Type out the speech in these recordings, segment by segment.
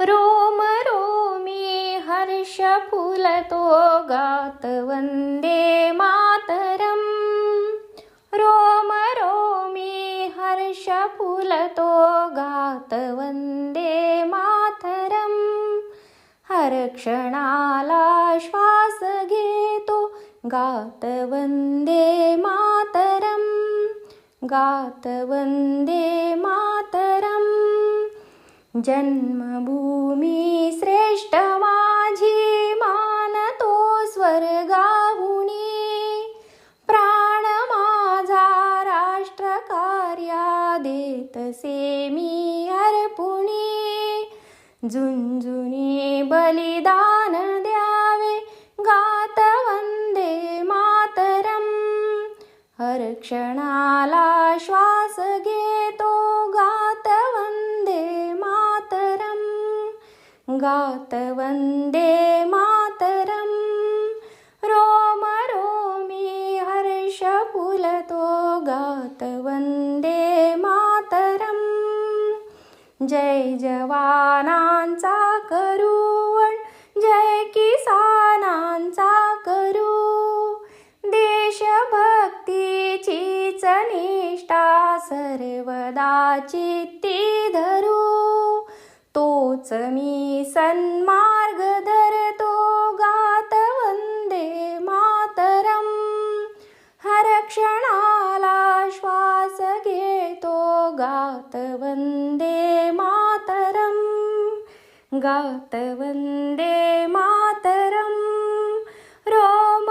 Rome रोमे हर्षफुलतो गात Vande Mataram. Rome रोमे हर्षफुलतो गात वन्दे मातरम्। हरक्षणालाश्वास घेतो गात वन्दे मातरम्। गात वन्दे मा जन्मभूमी श्रेष्ठ माझी मानतो स्वर्गाहुनी. प्राण माझा राष्ट्रकार्या देतसे मी अर्पुणी झुंझुनी बलिदान द्यावे गात वंदे मातरम. हर क्षणाला श्वास घे गात वंदे मातरं रोम रोमी हर्षफुलतो गात वंदे मातरम्। जय जवानांचा करुण जय किसानांचा करू। देशभक्तीचीच निष्ठा सर्वदा चित्ती धरू। तोच मी सन्मार्गधरतो गात वन्दे मातरम्। हरक्षणालाश्वासकेतो गात वन्दे मातरम्। गात वन्दे मातरम्। रोम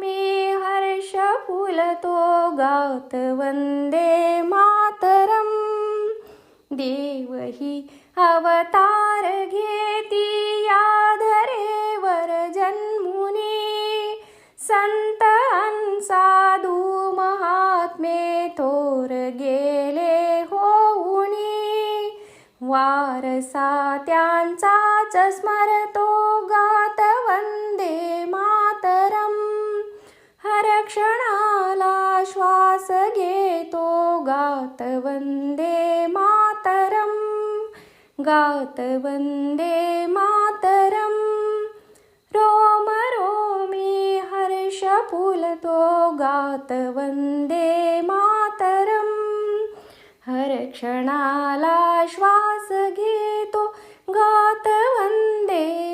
मे हर्षफुलतो गात वन्दे मातरम्। देवहि अवतार अवतार घेती या धरेवर जन्मुनी. संत साधू महात्मे थोर गेले होऊनी. वारसा त्यांचाच स्मरतो गात वंदे मातरम. हर क्षणाला श्वास घेतो गात गात वन्दे मातरं रोमरोमि हर्षपुलतो गात वन्दे मातरं हरक्षणालाश्वास घेतो गात वन्दे